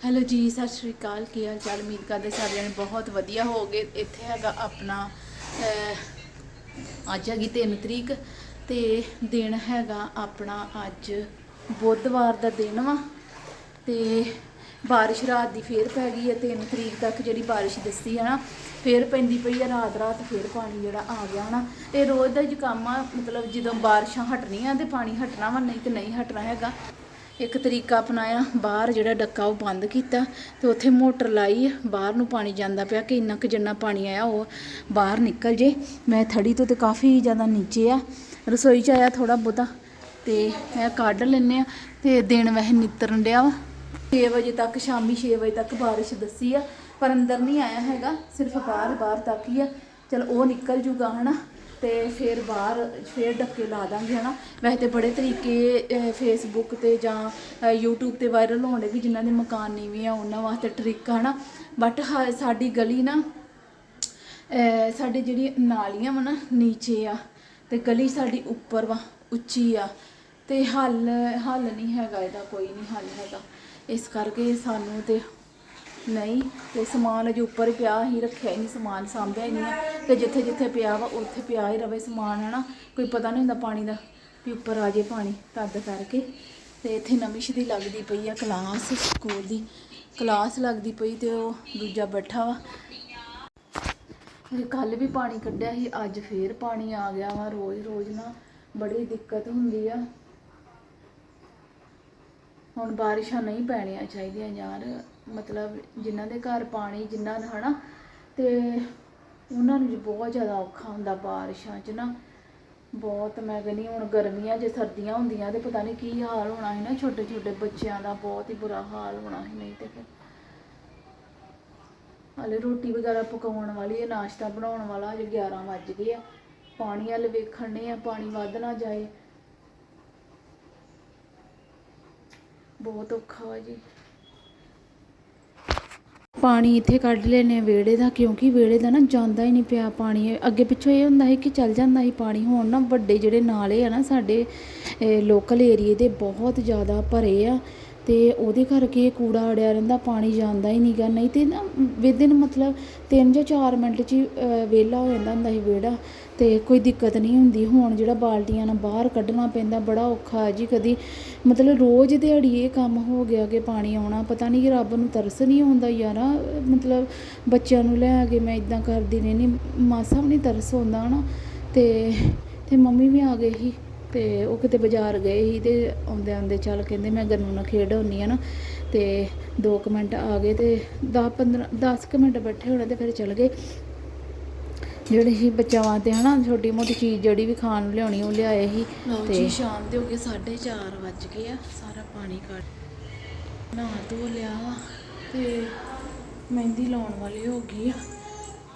Hello ਜੀ, ਸਤਿ ਸ਼੍ਰੀ ਅਕਾਲ, ਕੀ ਹਾਲ ਚਾਲ? ਉਮੀਦ ਕਰਦੇ ਸਾਰੇ ਜਣੇ ਬਹੁਤ ਵਧੀਆ ਹੋਗੇ ਇੱਥੇ ਹੈਗਾ ਆਪਣਾ ਅੱਜ ਹੈਗੀ 3 ਤਰੀਕ ਤੇ ਦਿਨ ਹੈਗਾ ਆਪਣਾ ਅੱਜ ਬੁੱਧਵਾਰ ਦਾ ਦਿਨ ਵਾ ਤੇ ਬਾਰਿਸ਼ ਰਾਤ ਦੀ ਫੇਰ ਪੈ ਗਈ ਹੈ। 3 ਤਰੀਕ ਤੱਕ ਜਿਹੜੀ ਬਾਰਿਸ਼ ਦੱਸੀ ਹੈ ਨਾ, ਫੇਰ ਪੈਂਦੀ ਪਈ ਹੈ। ਰਾਤ ਰਾਤ ਫੇਰ ਪਾਣੀ ਜਿਹੜਾ ਆ ਗਿਆ ਹਨਾ ਇਹ ਰੋਜ਼ ਦਾ ਹੀ ਕੰਮ ਆ, ਮਤਲਬ ਜਦੋਂ ਬਾਰਿਸ਼ਾਂ ਹਟਣੀਆਂ ਤੇ ਪਾਣੀ ਹਟਣਾ ਵਾ, ਨਹੀਂ ਤੇ ਨਹੀਂ ਹਟਣਾ ਹੈਗਾ। ਇੱਕ ਤਰੀਕਾ ਅਪਣਾਇਆ, ਬਾਹਰ ਜਿਹੜਾ ਡੱਕਾ ਉਹ ਬੰਦ ਕੀਤਾ ਤੇ ਉੱਥੇ ਮੋਟਰ ਲਾਈ, ਬਾਹਰ ਨੂੰ ਪਾਣੀ ਜਾਂਦਾ ਪਿਆ ਕਿ ਇੰਨਾ ਕੁ ਜਿੰਨਾ ਪਾਣੀ ਆਇਆ ਉਹ ਬਾਹਰ ਨਿਕਲ ਜੇ। ਮੈਂ ਥੜੀ ਤੋਂ ਤੇ ਕਾਫੀ ਜ਼ਿਆਦਾ ਨੀਚੇ ਆ, ਰਸੋਈ 'ਚ ਆਇਆ ਥੋੜਾ ਬਹੁਤਾ ਤੇ ਮੈਂ ਕੱਢ ਲੈਨੇ ਆ ਤੇ ਦਿਨ ਵੈਸੇ ਨਿੱਤਰਨ ਡਿਆ ਵਾ। 6 ਵਜੇ ਤੱਕ, ਸ਼ਾਮੀ 6 ਵਜੇ ਤੱਕ ਬਾਰਿਸ਼ ਦੱਸੀ ਆ, ਪਰ ਅੰਦਰ ਨਹੀਂ ਆਇਆ ਹੈਗਾ, ਸਿਰਫ ਬਾਹਰ ਬਾਹਰ ਤੱਕ ਹੀ ਆ। ਚਲ ਉਹ ਨਿਕਲ ਜੂਗਾ, ਹਨਾ? ਤੇ ਫਿਰ ਬਾਹਰ ਫਿਰ ਡੱਕੇ ਲਾ ਦਾਂਗੇ ਹਨਾ। ਵੈਸੇ ਤੇ ਬੜੇ ਤਰੀਕੇ ਫੇਸਬੁੱਕ ਤੇ ਜਾਂ ਅਹ, YouTube ਤੇ ਵਾਇਰਲ ਹੋਣ ਦੇ ਵੀ ਜਿਨ੍ਹਾਂ ਦੇ ਮਕਾਨ ਨੀਵੇਂ ਆ ਉਹਨਾਂ ਵਾਸਤੇ ਟ੍ਰਿਕ ਹਨਾ। ਬਟ ਸਾਡੀ ਗਲੀ ਨਾ ਸਾਡੇ ਜਿਹੜੀ ਨਾਲੀਆਂ ਵਾ ਨਾ ਨੀਚੇ ਆ ਤੇ ਗਲੀ ਸਾਡੀ ਉੱਪਰ ਵਾ ਉੱਚੀ ਆ। ਤੇ ਹੱਲ ਹੱਲ ਨਹੀਂ ਹੈਗਾ ਇਹਦਾ ਕੋਈ ਨਹੀਂ ਹੱਲ ਹੈਗਾ। ਇਸ ਕਰਕੇ ਸਾਨੂੰ ਤੇ ਨਹੀਂ ਤੇ ਸਮਾਨ ਅਜੇ ਉੱਪਰ ਪਿਆ ਹੀ ਰੱਖਿਆ ਹੀ ਨਹੀਂ ਸਮਾਨ, ਸਾਂਭਿਆ ਹੀ ਨਹੀਂ ਆ ਤੇ ਜਿੱਥੇ ਜਿੱਥੇ ਪਿਆ ਵਾ, ਉੱਥੇ ਪਿਆ ਹੀ ਰਵੇ ਸਮਾਨ ਹੈ ਨਾ ਕੋਈ ਪਤਾ ਨਹੀਂ ਹੁੰਦਾ ਪਾਣੀ ਦਾ ਵੀ ਉੱਪਰ ਆ ਜੇ ਪਾਣੀ ਤਦ ਕਰਕੇ। ਤੇ ਇੱਥੇ ਨਮਿਸ਼ ਦੀ ਲੱਗਦੀ ਪਈ ਆ ਕਲਾਸ, ਸਕੂਲ ਦੀ। ਕਲਾਸ ਲੱਗਦੀ ਪਈ ਤੇ ਉਹ ਦੂਜਾ ਬੈਠਾ ਵਾ। ਕੱਲ ਵੀ ਪਾਣੀ ਕੱਢਿਆ ਸੀ, ਅੱਜ ਫੇਰ ਪਾਣੀ ਆ ਗਿਆ ਵਾ, ਰੋਜ਼ ਰੋਜ਼ ਨਾ ਬੜੀ ਦਿੱਕਤ ਹੁੰਦੀ ਆ। ਹੁਣ ਬਾਰਿਸ਼ਾਂ ਨਹੀਂ ਪੈਣੀਆਂ ਚਾਹੀਦੀਆਂ ਯਾਰ। ਮਤਲਬ ਜਿਨ੍ਹਾਂ ਦੇ ਘਰ ਪਾਣੀ ਜਿੰਨਾ ਹਨਾ, ਤੇ ਉਹਨਾਂ ਨੂੰ ਜੀ ਬਹੁਤ ਜ਼ਿਆਦਾ ਔਖਾ ਹੁੰਦਾ ਬਾਰਿਸ਼ਾਂ 'ਚ ਨਾ। ਬਹੁਤ ਮੈਂ ਕਹਿੰਦੀ ਹੁਣ ਗਰਮੀਆਂ ਜੇ ਸਰਦੀਆਂ ਹੁੰਦੀਆਂ ਤੇ ਪਤਾ ਨਹੀਂ ਕੀ ਹਾਲ ਹੋਣਾ ਸੀ ਨਾ ਛੋਟੇ ਛੋਟੇ ਬੱਚਿਆਂ ਦਾ, ਬਹੁਤ ਹੀ ਬੁਰਾ ਹਾਲ ਹੋਣਾ ਸੀ ਨਹੀਂ ਤੇ ਫਿਰ। ਹਾਲੇ ਰੋਟੀ ਵਗੈਰਾ ਪਕਾਉਣ ਵਾਲੀ ਹੈ, ਨਾਸ਼ਤਾ ਬਣਾਉਣ ਵਾਲਾ ਅਜੇ 11 ਵੱਜ ਗਏ ਆ। ਪਾਣੀ ਵੱਲ ਵੇਖਣੇ ਆ, ਪਾਣੀ ਵੱਧ ਨਾ ਜਾਏ। ਬਹੁਤ ਔਖਾ ਵਾ ਜੀ। ਪਾਣੀ ਇੱਥੇ ਕੱਢ ਲੈਨੇ ਆ ਵਿਹੜੇ ਦਾ, ਕਿਉਂਕਿ ਵਿਹੜੇ ਦਾ ਨਾ ਜਾਂਦਾ ਹੀ ਨਹੀਂ ਪਿਆ ਪਾਣੀ। ਅੱਗੇ ਪਿੱਛੋਂ ਇਹ ਹੁੰਦਾ ਸੀ ਕਿ ਚੱਲ ਜਾਂਦਾ ਸੀ ਪਾਣੀ, ਹੁਣ ਨਾ ਵੱਡੇ ਜਿਹੜੇ ਨਾਲੇ ਆ ਨਾ ਸਾਡੇ ਲੋਕਲ ਏਰੀਏ ਦੇ ਬਹੁਤ ਜ਼ਿਆਦਾ ਭਰੇ ਆ। ਅਤੇ ਉਹਦੇ ਕਰਕੇ ਕੂੜਾ ਅੜਿਆ ਰਹਿੰਦਾ, ਪਾਣੀ ਜਾਂਦਾ ਹੀ ਨਹੀਂ ਗਾ ਨਹੀਂ ਤਾਂ ਨਾ ਵਿਦਇਨ ਮਤਲਬ ਤਿੰਨ ਜਾਂ ਚਾਰ ਮਿੰਟ 'ਚ ਹੀ ਵਿਹਲਾ ਹੋ ਜਾਂਦਾ ਹੁੰਦਾ ਸੀ ਵਿਹੜਾ ਅਤੇ ਕੋਈ ਦਿੱਕਤ ਨਹੀਂ ਹੁੰਦੀ। ਹੁਣ ਜਿਹੜਾ ਬਾਲਟੀਆਂ ਨਾਲ ਬਾਹਰ ਕੱਢਣਾ ਪੈਂਦਾ, ਬੜਾ ਔਖਾ ਜੀ ਕਦੀ। ਮਤਲਬ ਰੋਜ਼ ਦਿਹਾੜੀ ਇਹ ਕੰਮ ਹੋ ਗਿਆ ਕਿ ਪਾਣੀ ਆਉਣਾ, ਪਤਾ ਨਹੀਂ ਕਿ ਰੱਬ ਨੂੰ ਤਰਸ ਨਹੀਂ ਆਉਂਦਾ ਯਾਰਾ, ਮਤਲਬ ਬੱਚਿਆਂ ਨੂੰ ਲੈ ਕੇ ਮੈਂ ਇੱਦਾਂ ਕਰਦੀ ਰਹਿੰਦੀ ਮਾਸਾ ਵੀ ਨਹੀਂ ਤਰਸ ਆਉਂਦਾ ਨਾ ਅਤੇ ਤੇ ਮੰਮੀ ਵੀ ਆ ਗਏ ਸੀ। ਤੇ ਉਹ ਕਿਤੇ ਬਾਜ਼ਾਰ ਗਏ ਸੀ ਤੇ ਆਉਂਦੇ ਆਉਂਦੇ ਚੱਲ ਕਹਿੰਦੇ ਮੈਂ ਗੰਨੂ ਨਾਲ ਖੇਡ ਆਉਂਦੀ ਆ ਨਾ ਤੇ 2 ਮਿੰਟ ਆ ਗਏ ਤੇ 10 15 10 ਕੁ ਮਿੰਟ ਬੈਠੇ ਹੋਣੇ ਤੇ ਫਿਰ ਚਲ ਗਏ। ਜਿਹੜੇ ਸੀ ਬੱਚਿਆਂ ਵਾਸਤੇ ਹਨਾ ਛੋਟੀ ਮੋਟੀ ਚੀਜ਼ ਜਿਹੜੀ ਵੀ ਖਾਣ ਨੂੰ ਲਿਆਉਣੀ ਉਹ ਲਿਆਏ ਸੀ ਤੇ ਸ਼ਾਮ ਦੇ ਹੋ ਗਏ 4:30 ਵੱਜ ਗਏ ਆ ਸਾਰਾ ਪਾਣੀ ਕੱਢ ਨਹਾ ਧੋ ਲਿਆ ਤੇ ਮਹਿੰਦੀ ਲਾਉਣ ਵਾਲੀ ਹੋ ਗਈ ਆ।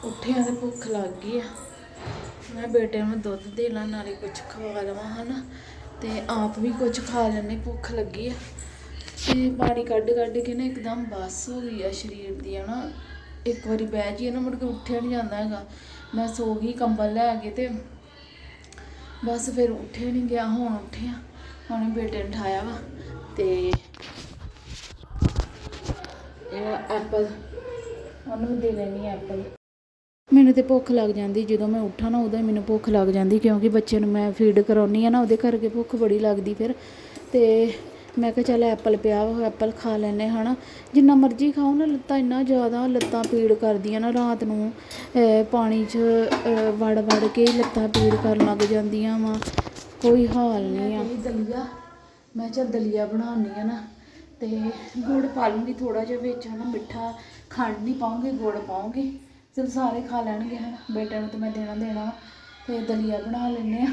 ਉੱਠਿਆ ਤੇ ਭੁੱਖ ਲੱਗ ਗਈ ਆ। ਮੈਂ ਬੇਟੇ ਨੂੰ ਦੁੱਧ ਦੇ ਲਾਂ, ਨਾਲੇ ਕੁਝ ਖਵਾ ਲਵਾਂ, ਹਨਾ? ਤੇ ਆਪ ਵੀ ਕੁਝ ਖਾ ਲੈਣੇ ਭੁੱਖ ਲੱਗੀ ਆ। ਤੇ ਪਾਣੀ ਕੱਢ ਕੱਢ ਕੇ ਨਾ ਇੱਕਦਮ ਬੱਸ ਹੋ ਗਈ ਆ ਸਰੀਰ ਦੀ, ਹਨਾ? ਇੱਕ ਵਾਰੀ ਬਹਿ ਜੀ ਨਾ, ਮੁੜ ਕੇ ਉੱਠਿਆ ਨਹੀਂ ਜਾਂਦਾ ਹੈਗਾ। ਮੈਂ ਸੋ ਗਈ ਕੰਬਲ ਲੈ ਕੇ ਤੇ ਬਸ ਫਿਰ ਉੱਠਿਆ ਨਹੀਂ ਗਿਆ, ਹੁਣ ਉੱਠਿਆ। ਹੁਣ ਬੇਟੇ ਨੂੰ ਉਠਾਇਆ ਵਾ, ਤੇ ਇਹ ਐਪਲ, ਉਹਨੂੰ ਵੀ ਦੇ ਲੈਣੀ ਐਪਲ। ਮੈਨੂੰ ਤਾਂ ਭੁੱਖ ਲੱਗ ਜਾਂਦੀ, ਜਦੋਂ ਮੈਂ ਉੱਠਾਂ ਨਾ ਉਦੋਂ ਹੀ ਮੈਨੂੰ ਭੁੱਖ ਲੱਗ ਜਾਂਦੀ, ਕਿਉਂਕਿ ਬੱਚੇ ਨੂੰ ਮੈਂ ਫੀਡ ਕਰਾਉਂਦੀ ਹਾਂ ਨਾ, ਉਹਦੇ ਕਰਕੇ ਭੁੱਖ ਬੜੀ ਲੱਗਦੀ ਫਿਰ। ਅਤੇ ਮੈਂ ਕਿਹਾ ਚੱਲ ਐਪਲ ਪਿਆ ਵਾ, ਐਪਲ ਖਾ ਲੈਂਦੇ ਲੈਨੇ ਨਾ। ਜਿੰਨਾ ਮਰਜ਼ੀ ਖਾਓ ਨਾ, ਲੱਤਾਂ ਇੰਨਾ ਜ਼ਿਆਦਾ ਲੱਤਾਂ ਪੀੜ ਕਰਦੀਆਂ ਨਾ ਰਾਤ ਨੂੰ। ਪਾਣੀ 'ਚ ਵੜ ਵੜ ਕੇ ਲੱਤਾਂ ਪੀੜ ਕਰਨ ਲੱਗ ਜਾਂਦੀਆਂ ਵਾ। ਕੋਈ ਹਾਲ ਨਹੀਂ ਆ। ਦਲੀਆ, ਮੈਂ ਚੱਲ ਦਲੀਆ ਬਣਾਉਣੀ ਆ ਨਾ। ਤੇ ਗੁੜ ਪਾ ਲੂੰਗੀ ਥੋੜਾ ਜਿਹਾ ਵਿੱਚ, ਹਨਾ ਮਿੱਠਾ। ਖੰਡ ਨਹੀਂ ਪਾਉਂਗੇ, ਗੁੜ ਪਾਉਂਗੇ। ਚਲ ਸਾਰੇ ਖਾ ਲੈਣਗੇ ਹਨਾ ਬੇਟੇ ਨੂੰ ਤੇ ਮੈਂ ਦੇਣਾ ਦੇਣਾ ਵਾ। ਤੇ ਦਲੀਆ ਬਣਾ ਲੈਨੇ ਆ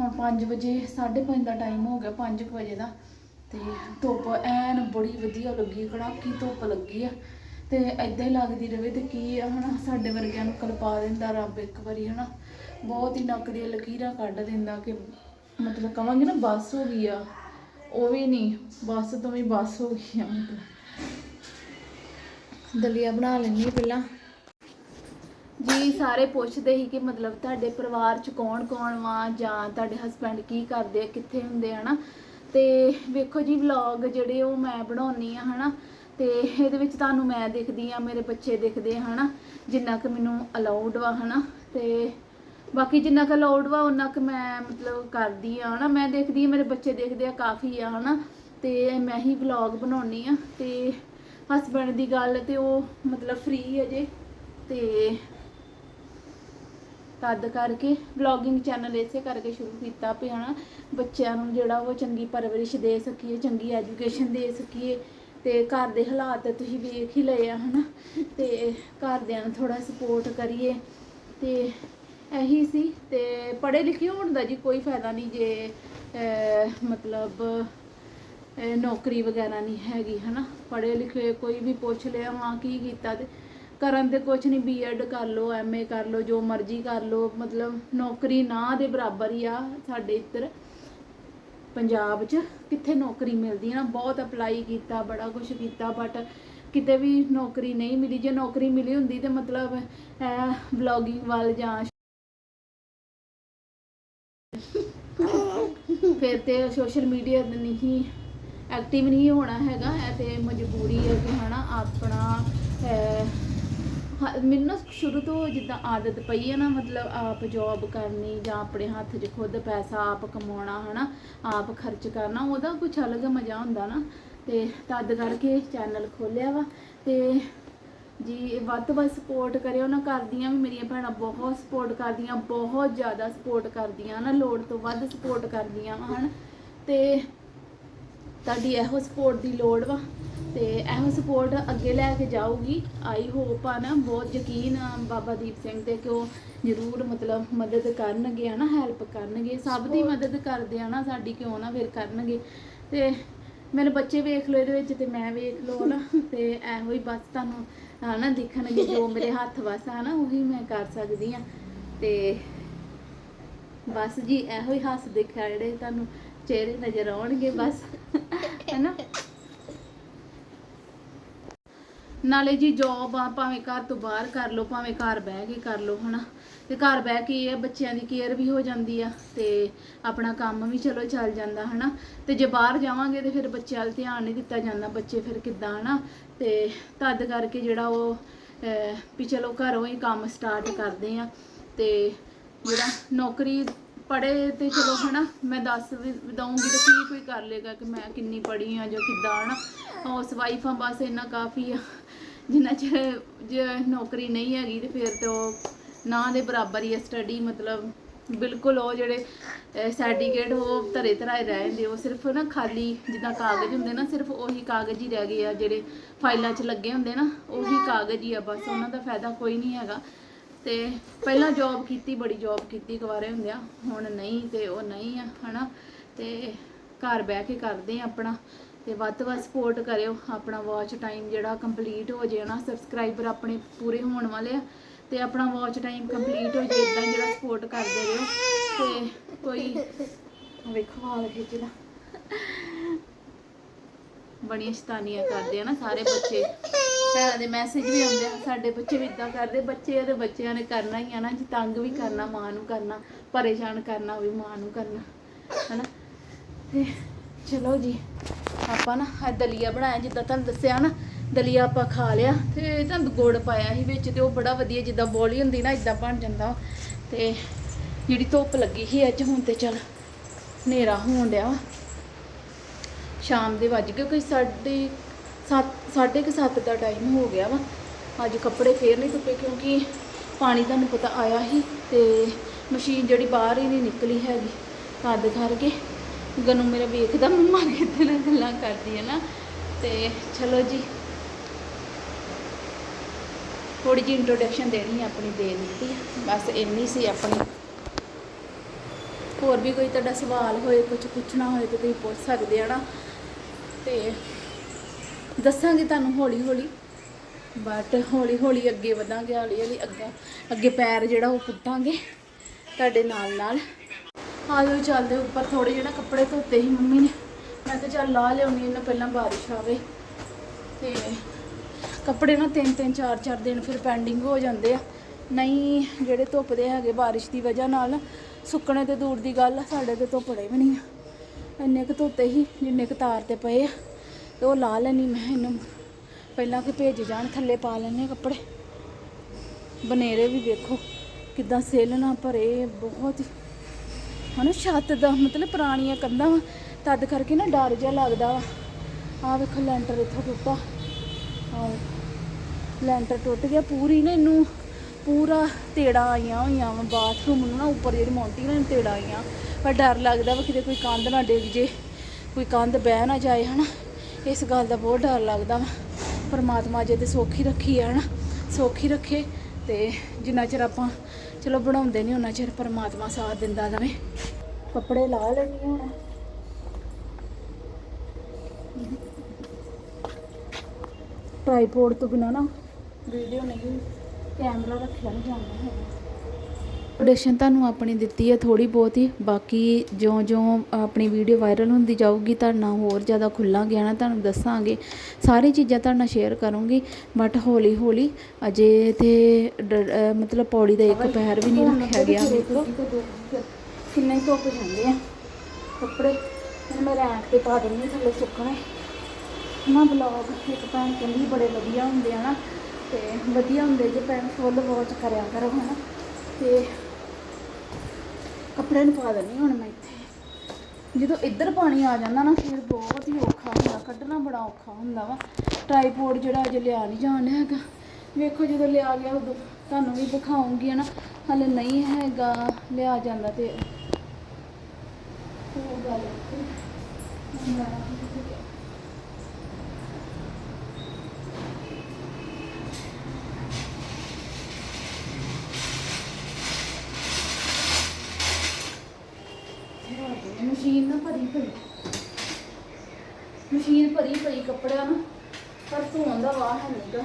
ਹੁਣ 5 ਵਜੇ 5:30 ਦਾ ਟਾਈਮ ਹੋ ਗਿਆ 5 ਵਜੇ ਦਾ। ਤੇ ਧੁੱਪ ਐਨ ਬੜੀ ਵਧੀਆ ਲੱਗੀ, ਕੜਾਕੀ ਧੁੱਪ ਲੱਗੀ ਆ। ਤੇ ਐਦਾਂ ਹੀ ਲੱਗਦੀ ਰਵੇ ਤੇ ਕੀ ਆ, ਹਨਾ? ਸਾਡੇ ਵਰਗਿਆਂ ਨੂੰ ਕਲਪਾ ਦਿੰਦਾ ਰੱਬ ਇੱਕ ਵਾਰੀ, ਹਨਾ? ਬਹੁਤ ਹੀ ਨੱਕ ਦੀਆਂ ਲਕੀਰਾਂ ਕੱਢ ਦਿੰਦਾ ਕਿ ਮਤਲਬ ਕਵਾਂਗੇ ਨਾ, ਬੱਸ ਹੋ ਗਈ ਆ। ਉਹ ਵੀ ਨਹੀਂ, ਬੱਸ ਤੋਂ ਵੀ ਬੱਸ ਹੋ ਗਈ ਆ। ਮਤਲਬ ਦਲੀਆ ਬਣਾ ਲੈਣੀ ਪਹਿਲਾਂ। ਜੀ, ਸਾਰੇ ਪੁੱਛਦੇ ਸੀ ਕਿ ਮਤਲਬ ਤੁਹਾਡੇ ਪਰਿਵਾਰ ਚ ਕੌਣ ਕੌਣ ਵਾ ਜਾਂ ਤੁਹਾਡੇ ਹਸਬੰਡ ਕੀ ਕਰਦੇ ਆ ਕਿੱਥੇ ਹੁੰਦੇ ਆ ਹਨਾ? ਤੇ ਵੇਖੋ ਜੀ ਵਲੌਗ ਜਿਹੜੇ ਉਹ ਮੈਂ ਬਣਾਉਣੀ ਆ ਹਨਾ? ਤੇ ਤੇ ਇਹਦੇ ਵਿੱਚ ਤੁਹਾਨੂੰ ਮੈਂ ਦਿਖਦੀ ਆ ਮੇਰੇ ਬੱਚੇ ਦਿਖਦੇ ਆ, ਹਨਾ? ਜਿੰਨਾ ਕਿ ਮੈਨੂੰ ਅਲਾਉਡ ਵਾ, ਹਨਾ? ਤੇ ਬਾਕੀ ਜਿੰਨਾ ਕੁ ਅਲਾਉਡ ਵਾ ਉਹਨਾਂ ਕੁ ਮੈਂ ਮਤਲਬ ਕਰਦੀ ਆ ਹਨਾ? ਮੈਂ ਦੇਖਦੀ ਆ ਮੇਰੇ ਬੱਚੇ ਦੇਖਦੇ ਆ, ਕਾਫੀ ਆ, ਹਨਾ? ਤੇ ਮੈਂ ਹੀ ਵਲੌਗ ਬਣਾਉਣੀ ਆ ਤੇ ਹਸਬੰਡ ਦੀ ਗੱਲ ਤੇ ਉਹ ਮਤਲਬ ਫ੍ਰੀ ਅਜੇ ਤੇ ਤਦ ਕਰਕੇ ਵਲੌਗਿੰਗ ਚੈਨਲ ਇਸੇ ਕਰਕੇ ਸ਼ੁਰੂ ਕੀਤਾ ਵੀ ਹਨਾ, ਬੱਚਿਆਂ ਨੂੰ ਜਿਹੜਾ ਉਹ ਚੰਗੀ ਪਰਵਰਿਸ਼ ਦੇ ਸਕੀਏ, ਚੰਗੀ ਐਜੂਕੇਸ਼ਨ ਦੇ ਸਕੀਏ ਤੇ ਘਰ ਦੇ ਹਾਲਾਤ ਤੁਸੀਂ ਵੇਖ ਹੀ ਲਏ ਆ ਹਨਾ, ਤੇ ਘਰਦਿਆਂ ਨੂੰ ਥੋੜਾ ਸਪੋਰਟ ਕਰੀਏ। ਤੇ ਇਹੀ ਸੀ, ਤੇ ਪੜ੍ਹੇ ਲਿਖੇ ਹੋਣ ਦਾ ਜੀ ਕੋਈ ਫਾਇਦਾ ਨਹੀਂ ਜੇ ਮਤਲਬ ਨੌਕਰੀ ਵਗੈਰਾ ਨਹੀਂ ਹੈਗੀ ਹਨਾ। ਪੜ੍ਹੇ ਲਿਖੇ ਕੋਈ ਵੀ ਪੁੱਛ ਲਿਆ, ਹਾਂ, ਕੀ ਕੀਤਾ ਤੇ ਕਰਨ ਤੇ ਕੁਝ ਨਹੀਂ ਬੀਐਡ ਕਰ ਲਓ ਐਮਏ ਕਰ ਲਓ, ਜੋ ਮਰਜ਼ੀ ਕਰ ਲਓ, ਮਤਲਬ ਨੌਕਰੀ ਨਾ ਦੇ ਬਰਾਬਰ ਹੀ ਆ ਸਾਡੇ ਇੱਧਰ ਪੰਜਾਬ 'ਚ, ਕਿੱਥੇ ਨੌਕਰੀ ਮਿਲਦੀ ਹੈ ਨਾ, ਬਹੁਤ ਅਪਲਾਈ ਕੀਤਾ, ਬੜਾ ਕੁਝ ਕੀਤਾ ਬਟ ਕਿਤੇ ਵੀ ਨੌਕਰੀ ਨਹੀਂ ਮਿਲੀ, ਜੇ ਨੌਕਰੀ ਮਿਲੀ ਹੁੰਦੀ ਤੇ ਮਤਲਬ ਵਲੌਗਿੰਗ ਵੱਲ ਜਾਂ ਫਿਰ ਤੇ ਸੋਸ਼ਲ ਮੀਡੀਆ ਤੇ ਨਹੀਂ ਐਕਟਿਵ ਨਹੀਂ ਹੋਣਾ ਹੈਗਾ, ਇਹ ਤੇ ਮਜਬੂਰੀ ਹੈ ਕਿ ਹਨਾ, ਆਪਣਾ ਮੈਨੂੰ ਨਾ ਸ਼ੁਰੂ ਤੋਂ ਜਿੱਦਾਂ ਆਦਤ ਪਈ ਹੈ ਨਾ, ਮਤਲਬ ਆਪ ਜੌਬ ਕਰਨੀ ਜਾਂ ਆਪਣੇ ਹੱਥ 'ਚ ਖੁਦ ਪੈਸਾ ਆਪ ਕਮਾਉਣਾ, ਹਨਾ, ਆਪ ਖਰਚ ਕਰਨਾ, ਉਹਦਾ ਕੁਝ ਅਲੱਗ ਮਜ਼ਾ ਹੁੰਦਾ ਨਾ। ਤੇ ਤਦ ਕਰਕੇ ਚੈਨਲ ਖੋਲਿਆ ਵਾ। ਤੇ ਜੀ, ਵੱਧ ਤੋਂ ਵੱਧ ਸਪੋਰਟ ਕਰਿਓ ਨਾ ਕਰਦੀਆਂ ਵੀ ਮੇਰੀਆਂ ਭੈਣਾਂ ਬਹੁਤ ਸਪੋਰਟ ਕਰਦੀਆਂ, ਬਹੁਤ ਜ਼ਿਆਦਾ ਸਪੋਰਟ ਕਰਦੀਆਂ ਨਾ ਲੋੜ ਤੋਂ ਵੱਧ ਸਪੋਰਟ ਕਰਦੀਆਂ ਵਾ, ਹਨ। ਤੇ ਤੁਹਾਡੀ ਇਹੋ ਸਪੋਰਟ ਦੀ ਲੋੜ ਵਾ ਤੇ ਇਹੋ ਸਪੋਰਟ ਅੱਗੇ ਲੈ ਕੇ ਜਾਊਗੀ। ਆਈ ਹੋਪ ਆ ਨਾ ਬਹੁਤ ਯਕੀਨ ਆ ਬਾਬਾ ਦੀਪ ਸਿੰਘ ਤੇ ਕਿ ਉਹ ਜ਼ਰੂਰ ਮਤਲਬ ਮਦਦ ਕਰਨਗੇ ਹਨਾ ਹੈਲਪ ਕਰਨਗੇ। ਸਭ ਦੀ ਮਦਦ ਕਰਦੇ ਆ ਨਾ ਸਾਡੀ ਕਿਉਂ ਨਾ ਫਿਰ ਕਰਨਗੇ। ਤੇ ਮੇਰੇ ਬੱਚੇ ਵੇਖ ਲਓ ਇਹਦੇ ਵਿੱਚ ਤੇ ਮੈਂ ਵੇਖ ਲਓ ਨਾ ਤੇ ਇਹੋ ਹੀ ਬਸ ਤੁਹਾਨੂੰ ਹਨਾ ਦਿਖਣਗੇ ਜੋ ਮੇਰੇ ਹੱਥ ਵਸ ਆ ਨਾ ਉਹੀ ਮੈਂ ਕਰ ਸਕਦੀ ਆ। ਤੇ ਬਸ ਜੀ ਇਹੋ ਹੀ ਹੱਸ ਦੇਖਿਆ ਜਿਹੜੇ ਤੁਹਾਨੂੰ ਚਿਹਰੇ ਨਜ਼ਰ ਆਉਣਗੇ ਬਸ। ਹੈਨਾ ਨਾਲੇ ਜੀ ਜੌਬ ਆ ਭਾਵੇਂ ਘਰ ਤੋਂ ਬਾਹਰ ਕਰ ਲਓ ਭਾਵੇਂ ਘਰ ਬਹਿ ਕੇ ਕਰ ਲਓ ਹਨਾ? ਤੇ ਘਰ ਬਹਿ ਕੇ ਇਹ ਆ, ਬੱਚਿਆਂ ਦੀ ਕੇਅਰ ਵੀ ਹੋ ਜਾਂਦੀ ਆ ਤੇ ਆਪਣਾ ਕੰਮ ਵੀ ਚਲੋ ਚੱਲ ਜਾਂਦਾ ਹਨਾ? ਤੇ ਜੇ ਬਾਹਰ ਜਾਵਾਂਗੇ ਤੇ ਫਿਰ ਬੱਚਿਆਂ ਵੱਲ ਧਿਆਨ ਨਹੀਂ ਦਿੱਤਾ ਜਾਂਦਾ ਬੱਚੇ ਫਿਰ ਕਿੱਦਾਂ ਹਨਾ? ਤੇ ਤਦ ਕਰਕੇ ਜਿਹੜਾ ਉਹ ਵੀ ਚਲੋ ਘਰੋਂ ਹੀ ਕੰਮ ਸਟਾਰਟ ਕਰਦੇ ਆ ਤੇ ਜਿਹੜਾ ਨੌਕਰੀ ਪੜ੍ਹੇ ਤੇ ਚਲੋ ਹਨਾ, ਮੈਂ ਦੱਸ ਵੀ ਦਊਂਗੀ ਤਾਂ ਕੀ ਕੋਈ ਕਰ ਲੇਗਾ ਕਿ ਮੈਂ ਕਿੰਨੀ ਪੜ੍ਹੀ ਆ ਜਾਂ ਕਿੱਦਾਂ, ਹਨਾ। ਹਾਊਸ ਵਾਈਫ ਆ ਬਸ ਇੰਨਾ ਕਾਫੀ ਆ, ਜਿੰਨਾ ਚਿਰ ਜੇ ਨੌਕਰੀ ਨਹੀਂ ਹੈਗੀ ਤੇ ਫਿਰ ਤੇ ਉਹ ਨਾ ਦੇ ਬਰਾਬਰ ਹੀ ਹੈ ਸਟੱਡੀ ਮਤਲਬ ਬਿਲਕੁਲ ਉਹ ਜਿਹੜੇ ਸਰਟੀਫਿਕੇਟ ਉਹ ਧਰੇ ਧਰਾਏ ਰਹਿ ਜਾਂਦੇ ਉਹ ਸਿਰਫ ਨਾ ਖਾਲੀ ਜਿੱਦਾਂ ਕਾਗਜ਼ ਹੁੰਦੇ ਨਾ, ਸਿਰਫ ਉਹੀ ਕਾਗਜ਼ ਹੀ ਰਹਿ ਗਏ ਆ ਜਿਹੜੇ ਫਾਈਲਾਂ 'ਚ ਲੱਗੇ ਹੁੰਦੇ ਨਾ, ਉਹੀ ਕਾਗਜ਼ ਹੀ ਆ, ਬਸ ਉਹਨਾਂ ਦਾ ਫਾਇਦਾ ਕੋਈ ਨਹੀਂ ਹੈਗਾ। ਤੇ ਪਹਿਲਾਂ ਜੌਬ ਕੀਤੀ, ਬੜੀ ਜੌਬ ਕੀਤੀ ਕੁਵਾਰੇ ਹੁੰਦਿਆਂ। ਹੁਣ ਨਹੀਂ ਤੇ ਉਹ ਨਹੀਂ ਆ, ਹਨਾ। ਤੇ ਘਰ ਬਹਿ ਕੇ ਕਰਦੇ ਆ ਆਪਣਾ। ਤੇ ਵੱਧ ਤੋਂ ਵੱਧ ਸਪੋਰਟ ਕਰਿਓ। ਆਪਣਾ ਵਾਚ ਟਾਈਮ ਜਿਹੜਾ ਕੰਪਲੀਟ ਹੋ ਜੇ ਨਾ ਸਬਸਕ੍ਰਾਈਬਰ ਆਪਣੇ ਪੂਰੇ ਹੋਣ ਵਾਲੇ ਆ। ਤੇ ਆਪਣਾ ਵਾਚ ਟਾਈਮ ਕੰਪਲੀਟ ਹੋ ਜੇ ਇਦਾਂ ਜਿਹੜਾ ਸਪੋਰਟ ਕਰਦੇ ਰਹੋ। ਤੇ ਕੋਈ ਵੇਖੋ ਹਾਲ ਖਿੱਚਦਾ ਬੜੀਆਂ ਸ਼ੈਤਾਨੀਆਂ ਕਰਦੇ ਆ ਨਾ ਸਾਰੇ ਬੱਚੇ। ਭੈਣਾਂ ਦੇ ਮੈਸੇਜ ਵੀ ਆਉਂਦੇ ਆ, ਸਾਡੇ ਬੱਚੇ ਵੀ ਇਦਾਂ ਕਰਦੇ, ਬੱਚੇ ਆ ਤੇ ਬੱਚਿਆਂ ਨੇ ਕਰਨਾ ਹੀ ਆ ਨਾ, ਜੀ ਤੰਗ ਵੀ ਕਰਨਾ, ਮਾਂ ਨੂੰ ਕਰਨਾ, ਪਰੇਸ਼ਾਨ ਕਰਨਾ, ਵੀ ਮਾਂ ਨੂੰ ਕਰਨਾ, ਹਨਾ? ਤੇ ਚਲੋ ਜੀ, ਆਪਾਂ ਨਾ ਆਹ ਦਲੀਆ ਬਣਾਇਆ, ਜਿੱਦਾਂ ਤੁਹਾਨੂੰ ਦੱਸਿਆ ਨਾ, ਦਲੀਆ ਆਪਾਂ ਖਾ ਲਿਆ, ਤੇ ਤੁਹਾਨੂੰ ਗੁੜ ਪਾਇਆ ਸੀ ਵਿੱਚ, ਤੇ ਉਹ ਬੜਾ ਵਧੀਆ, ਜਿੱਦਾਂ ਬੋਲੀ ਹੁੰਦੀ ਨਾ ਇਦਾਂ ਬਣ ਜਾਂਦਾ ਤੇ ਜਿਹੜੀ ਧੁੱਪ ਲੱਗੀ ਸੀ ਅੱਜ, ਹੁਣ ਤੇ ਚੱਲ ਹਨੇਰਾ ਹੋਣ ਡਿਆ ਵਾ। ਸ਼ਾਮ ਦੇ ਵੱਜ ਗਏ, ਕੋਈ ਸਾਢੇ ਸੱਤ, ਸਾਢੇ ਕੁ ਸੱਤ ਦਾ ਟਾਈਮ ਹੋ ਗਿਆ ਵਾ। ਅੱਜ ਕੱਪੜੇ ਫੇਰ ਨਹੀਂ ਧੁੱਪੇ ਕਿਉਂਕਿ ਪਾਣੀ ਤੁਹਾਨੂੰ ਪਤਾ ਆਇਆ ਸੀ ਤੇ ਮਸ਼ੀਨ ਜਿਹੜੀ ਬਾਹਰ ਹੀ ਨਹੀਂ ਨਿਕਲੀ ਹੈਗੀ। ਤਦ ਕਰਕੇ ਗਨੂ ਮੇਰਾ ਵੇਖਦਾ ਮੰਮਾ ਕਿਤੇ ਨਾ ਗੱਲਾਂ ਕਰਦੀ ਹੈ ਨਾ। ਤੇ ਚਲੋ ਜੀ ਥੋੜੀ ਜਿਹੀ ਇੰਟਰੋਡਕਸ਼ਨ ਦੇਣੀ ਹੈ ਆਪਣੀ ਦੇ। ਦਿੱਤੀ ਬਸ ਇੰਨੀ ਸੀ ਆਪਣੀ। ਹੋਰ ਵੀ ਕੋਈ ਤੁਹਾਡਾ ਸਵਾਲ ਹੋਏ ਕੁਝ ਪੁੱਛਣਾ ਹੋਏ ਤਾਂ ਤੁਸੀਂ ਪੁੱਛ ਸਕਦੇ ਆ ਨਾ। ਤੇ ਦੱਸਾਂਗੇ ਤੁਹਾਨੂੰ ਹੌਲੀ ਹੌਲੀ ਬਟ ਹੌਲੀ ਹੌਲੀ ਅੱਗੇ ਵਧਾਂਗੇ, ਹੌਲੀ ਹੌਲੀ ਅੱਗੇ ਅੱਗੇ ਪੈਰ ਜਿਹੜਾ ਉਹ ਪੁੱਟਾਂਗੇ ਤੁਹਾਡੇ ਨਾਲ ਨਾਲ। ਆਜੋ ਚੱਲਦੇ ਉੱਪਰ ਥੋੜੇ ਜਿਹੇ ਨਾ ਕੱਪੜੇ ਧੋਤੇ ਸੀ ਮੰਮੀ ਨੇ। ਮੈਂ ਤਾਂ ਚੱਲ ਲਾ ਲਿਆਉਣੀ ਇਹਨਾਂ ਪਹਿਲਾਂ ਬਾਰਿਸ਼ ਆਵੇ। ਤੇ ਕੱਪੜੇ ਨਾ ਤਿੰਨ ਤਿੰਨ, ਚਾਰ ਚਾਰ ਦਿਨ ਫਿਰ ਪੈਂਡਿੰਗ ਹੋ ਜਾਂਦੇ ਆ। ਨਹੀਂ, ਜਿਹੜੇ ਧੁੱਪਦੇ ਹੈਗੇ ਬਾਰਿਸ਼ ਦੀ ਵਜ੍ਹਾ ਨਾਲ, ਸੁੱਕਣੇ ਤੇ ਦੂਰ ਦੀ ਗੱਲ ਆ, ਸਾਡੇ ਤੇ ਧੁੱਪੜੇ ਵੀ ਨਹੀਂ ਆ। ਇੰਨੇ ਕੁ ਧੋਤੇ ਹੀ ਜਿੰਨੇ ਕੁ ਤਾਰ ਤੇ ਪਏ ਆ। ਤੇ ਉਹ ਲਾ ਲੈਣੀ ਮੈਂ ਇਹਨੂੰ ਪਹਿਲਾਂ ਕਿ ਭੇਜ ਜਾਣ, ਥੱਲੇ ਪਾ ਲੈਣੇ ਕੱਪੜੇ। ਬਨੇਰੇ ਵੀ ਵੇਖੋ, ਕਿਦਾਂ ਸੇਲ ਨਾ ਭਰੇ ਬਹੁਤ ਹੀ ਹਨਾ ਛੱਤ ਦਾ ਮਤਲਬ ਪੁਰਾਣੀਆਂ ਕੰਧਾਂ ਵਾ, ਤਦ ਕਰਕੇ ਨਾ ਡਰ ਜਿਹਾ ਲੱਗਦਾ ਵਾ। ਆਹ ਵੇਖੋ ਲੈਂਟਰ ਇੱਥੋਂ ਟੁੱਟਾ। ਆ ਲੈਂਟਰ ਟੁੱਟ ਗਿਆ, ਪੂਰੀ ਨਾ ਇਹਨੂੰ ਪੂਰਾ ਤੇੜਾ ਆਈਆਂ ਹੋਈਆਂ ਵਾ, ਬਾਥਰੂਮ ਨੂੰ ਨਾ ਉੱਪਰ ਜਿਹੜੀ ਮੌਂਟੀ ਨਾ ਇਹਨੂੰ ਤੇੜਾ ਆਈਆਂ। ਪਰ ਡਰ ਲੱਗਦਾ ਵਾ ਕਿਤੇ ਕੋਈ ਕੰਧ ਨਾ ਡਿੱਗ ਜੇ, ਕੋਈ ਕੰਧ ਬਹਿ ਨਾ ਜਾਏ, ਹਨਾ। ਇਸ ਗੱਲ ਦਾ ਬਹੁਤ ਡਰ ਲੱਗਦਾ ਵਾ। ਪਰਮਾਤਮਾ ਜੇ ਤੇ ਸੌਖੀ ਰੱਖੀ ਆ ਨਾ ਸੌਖੀ ਰੱਖੇ ਤੇ ਜਿੰਨਾ ਚਿਰ ਆਪਾਂ, ਚਲੋ ਬਣਾਉਂਦੇ ਨਹੀਂ ਉਹਨਾਂ ਚਿਰ ਪਰਮਾਤਮਾ ਸਾਥ ਦਿੰਦਾ ਰਵੇ। ਕੱਪੜੇ ਲਾ ਲੈਣੀ ਹੁਣ। ਟ੍ਰਾਈਪੋਡ ਤੋਂ ਬਿਨਾ ਨਾ ਵੀਡੀਓ ਨਹੀਂ, ਕੈਮਰਾ ਰੱਖਿਆ ਨਹੀਂ ਜਾਂਦਾ ਹੈਗਾ। ਅਪਡੇਸ਼ਨ ਤੁਹਾਨੂੰ ਆਪਣੀ ਦਿੱਤੀ ਹੈ ਥੋੜੀ ਬਹੁਤ ਹੀ। ਬਾਕੀ ਜਿਉਂ-ਜਿਉਂ ਆਪਣੀ ਵੀਡੀਓ ਵਾਇਰਲ ਹੁੰਦੀ ਜਾਊਗੀ, ਤੁਹਾਡੇ ਨਾਲ ਹੋਰ ਜ਼ਿਆਦਾ ਖੁੱਲਾਂਗੇ ਨਾ ਤੁਹਾਨੂੰ ਦੱਸਾਂਗੇ। ਸਾਰੀ ਚੀਜ਼ਾਂ ਤੁਹਾਡੇ ਨਾਲ ਸ਼ੇਅਰ ਕਰੂੰਗੀ ਬਟ ਹੌਲੀ ਹੌਲੀ ਅਜੇ ਤੇ ਡ- ਮਤਲਬ ਪੌੜੀ ਦਾ ਇੱਕ ਪੈਰ ਵੀ ਨਹੀਂ ਰੱਖਿਆ ਗਿਆ। ਵੇਖੋ ਕਿੰਨੇ ਧੁੱਪ ਜਾਂਦੇ ਆ? ਕੱਪੜੇ ਮੈਂ ਰੈਂਕ ਤੇ ਪਾ ਦਿੰਦੀ ਥੱਲੇ ਸੁੱਕਣੇ। ਨਾ ਬਲੌਗ ਇੱਕ ਭੈਣ ਕਹਿੰਦੀ ਬੜੇ ਵਧੀਆ ਹੁੰਦੇ ਆ ਨਾ ਤੇ ਵਧੀਆ ਹੁੰਦੇ ਜੇ, ਭੈਣ ਫੁੱਲ ਵਾਚ ਕਰਿਆ ਕਰੋ, ਹਨਾ? ਤੇ ਕੱਪੜੇ ਨੂੰ ਪਾ ਦਿੰਦੀ ਹੁਣ ਮੈਂ ਇੱਥੇ। ਜਦੋਂ ਇੱਧਰ ਪਾਣੀ ਆ ਜਾਂਦਾ ਨਾ, ਫਿਰ ਬਹੁਤ ਹੀ ਔਖਾ ਹੁੰਦਾ, ਕੱਢਣਾ ਬੜਾ ਔਖਾ ਹੁੰਦਾ ਵਾ। ਟ੍ਰਾਈਪੋਡ ਜਿਹੜਾ ਅਜੇ ਲਿਆ ਨਹੀਂ ਜਾਣ ਹੈਗਾ। ਵੇਖੋ ਜਦੋਂ ਲਿਆ ਗਿਆ ਉਦੋਂ ਤੁਹਾਨੂੰ ਵੀ ਦਿਖਾਉਂਗੀ ਹਨਾ। ਹਲੇ ਨਹੀਂ ਹੈਗਾ ਲਿਆ ਜਾਂਦਾ ਤੇ ਉਹ ਗੱਲ ਹੈ। ਹੁਣ ਮੈਂ ਕਿੱਥੇ ਗਿਆ? ਮਸ਼ੀਨ ਨਾ ਭਰੀ ਪਈ ਮਸ਼ੀਨ ਭਰੀ ਪਈ ਕੱਪੜਿਆਂ ਨੂੰ, ਪਰ ਧੋਣ ਦਾ ਵਾਹ ਹੈ ਨਹੀਂਗਾ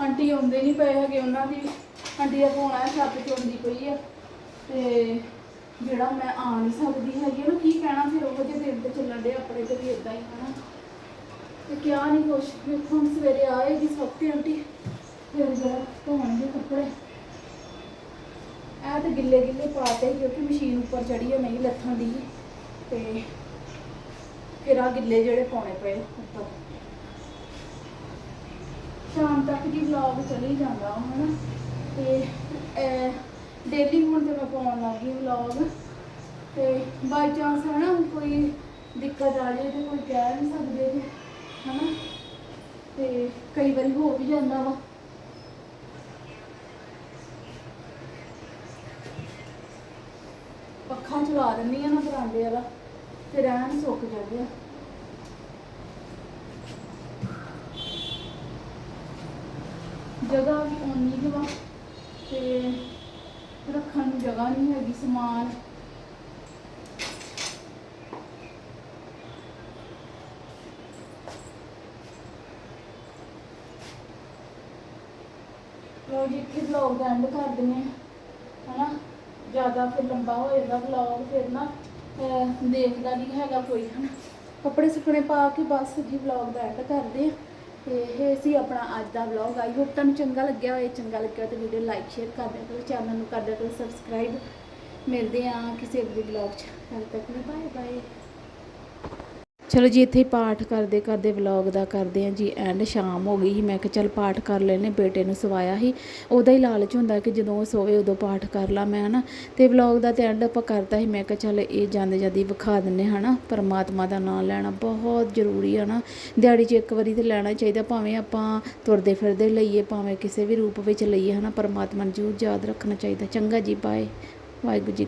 ਆਂਟੀ ਆਉਂਦੇ ਨਹੀਂ ਪਏ ਹੈਗੇ ਉਹਨਾਂ ਦੀ। ਆਂਟੀ ਦਾ ਫੋਨ ਆਇਆ, ਛੱਤ ਤੇ ਆਉਂਦੀ ਪਈ ਆ। ਤੇ ਜਿਹੜਾ ਮੈਂ ਆ ਨਹੀਂ ਸਕਦੀ ਹੈਗੀ, ਉਹਨੂੰ ਕੀ ਕਹਿਣਾ ਫਿਰ ਉਹ ਜਿਹੇ ਦਿਨ ਤੇ ਚੱਲਣ ਦੇ ਆਪਣੇ ਤੇ ਵੀ ਇਦਾਂ ਹੀ, ਹਨਾ। ਤੇ ਕਿਹਾ ਨਹੀਂ ਕੁਛ ਵੇਖੋ ਹੁਣ ਸਵੇਰੇ ਆਏਗੀ ਸੌਖੀ ਆਂਟੀ। ਫਿਰ ਜਰਾ ਧੋਣਗੇ ਕੱਪੜੇ। ਇਹ ਤੇ ਗਿੱਲੇ ਗਿੱਲੇ ਪਾਤੇ ਕਿਉਂਕਿ ਮਸ਼ੀਨ ਉੱਪਰ ਚੜੀ ਆ, ਨਹੀਂ ਲੱਥਾਂ ਦੀ। ਤੇ ਫਿਰ ਆ ਗਿੱਲੇ ਜਿਹੜੇ ਪਾਉਣੇ ਪਏ ਉੱਪਰ। ਸ਼ਾਮ ਤੱਕ ਦੀ ਵਲੌਗ ਚੱਲੀ ਜਾਂਦਾ ਵਾ ਹਨਾ। ਤੇ ਡੇਲੀ ਹੁਣ ਤੇ ਮੈਂ ਪਾਉਣ ਲੱਗੀ ਵਲੌਗ ਤੇ ਬਾਈ ਚਾਂਸ ਹਨਾ ਕੋਈ ਦਿੱਕਤ ਆ ਜਾਏ ਤੇ ਕੋਈ ਕਹਿ ਨਹੀਂ ਸਕਦੇ ਜੀ, ਹਨਾ। ਤੇ ਕਈ ਵਾਰੀ ਹੋ ਵੀ ਜਾਂਦਾ ਵਾ। ਪੱਖਾ ਚਲਾ ਦਿੰਦੀ ਆ ਨਾ ਬਰਾਂਡੇ ਵਾਲਾ ਫਿਰ ਐਨ ਸੁੱਕ ਜਾਂਦੇ ਆ। ਜਗ੍ਹਾ ਵੀ ਓਨੀ ਕੁ ਵਾ, ਤੇ ਰੱਖਣ ਨੂੰ ਜਗ੍ਹਾ ਨਹੀਂ ਹੈਗੀ, ਸਮਾਨ। ਲੋ ਜੀ, ਇੱਥੇ ਵਲੌਗ ਦਾ ਐਂਡ ਕਰ ਦਿੰਦੇ ਹਨਾ? ਜ਼ਿਆਦਾ ਫਿਰ ਲੰਬਾ ਹੋ ਜਾਂਦਾ ਵਲੌਗ ਫਿਰ ਨਾ, ਅਹ, ਦੇਖਦਾ ਨਹੀਂ ਹੈਗਾ ਕੋਈ ਹਨਾ। ਕੱਪੜੇ ਸੁੱਕਣੇ ਪਾ ਕੇ ਬਸ ਜੀ ਵਲੌਗ ਦਾ ਐਂਡ ਕਰਦੇ ਆ। ਤੇ ਇਹ ਸੀ ਆਪਣਾ ਅੱਜ ਦਾ ਵਲੌਗ ਆਈ ਹੋਪ ਤੁਹਾਨੂੰ ਚੰਗਾ ਲੱਗਿਆ ਹੋਏ ਚੰਗਾ ਲੱਗਿਆ ਤਾਂ ਵੀਡੀਓ ਲਾਈਕ ਸ਼ੇਅਰ ਕਰ ਦਿਆ ਕਰੋ। ਚੈਨਲ ਨੂੰ ਕਰ ਦਿਆ ਕਰੋ। ਸਬਸਕ੍ਰਾਈਬ ਮਿਲਦੇ ਆ ਕਿਸੇ ਅਗਲੇ ਵਲੌਗ 'ਚ। ਤਦ ਤੱਕ ਲਈ ਬਾਏ ਬਾਏ ਚਲੋ ਜੀ, ਇੱਥੇ ਪਾਠ ਕਰਦੇ ਕਰਦੇ ਵਲੌਗ ਦਾ ਕਰਦੇ ਆ ਜੀ ਐਂਡ ਸ਼ਾਮ ਹੋ ਗਈ ਸੀ। ਮੈਂ ਕਿਹਾ ਚੱਲ ਪਾਠ ਕਰ ਲੈਨੇ ਬੇਟੇ ਨੂੰ ਸਵਾਇਆ ਸੀ। ਉਹਦਾ ਹੀ ਲਾਲਚ ਹੁੰਦਾ ਕਿ ਜਦੋਂ ਉਹ ਸੋਵੇ ਉਦੋਂ ਪਾਠ ਕਰ ਲਾ ਮੈਂ, ਹਨਾ। ਤੇ ਵਲੌਗ ਦਾ ਤੇ ਐਂਡ ਆਪਾਂ ਕਰਤਾ ਸੀ। ਮੈਂ ਕਿਹਾ ਚੱਲ ਇਹ ਜਾਂਦੇ ਜਾਂਦੀ ਵਿਖਾ ਦਿੰਨੇ ਹਨਾ। ਪਰਮਾਤਮਾ ਦਾ ਨਾਮ ਲੈਣਾ ਬਹੁਤ ਜ਼ਰੂਰੀ ਹੈ ਨਾ ਦਿਹਾੜੀ 'ਚ ਇੱਕ ਵਾਰੀ ਤੇ ਲੈਣਾ ਚਾਹੀਦਾ, ਭਾਵੇਂ ਆਪਾਂ ਤੁਰਦੇ ਫਿਰਦੇ ਲਈਏ, ਭਾਵੇਂ ਕਿਸੇ ਵੀ ਰੂਪ ਵਿੱਚ ਲਈਏ, ਹਨਾ। ਪਰਮਾਤਮਾ ਨੂੰ ਜ਼ਰੂਰ ਯਾਦ ਰੱਖਣਾ ਚਾਹੀਦਾ। ਚੰਗਾ ਜੀ ਬਾਏ ਵਾਹਿਗੁਰੂ ਜੀ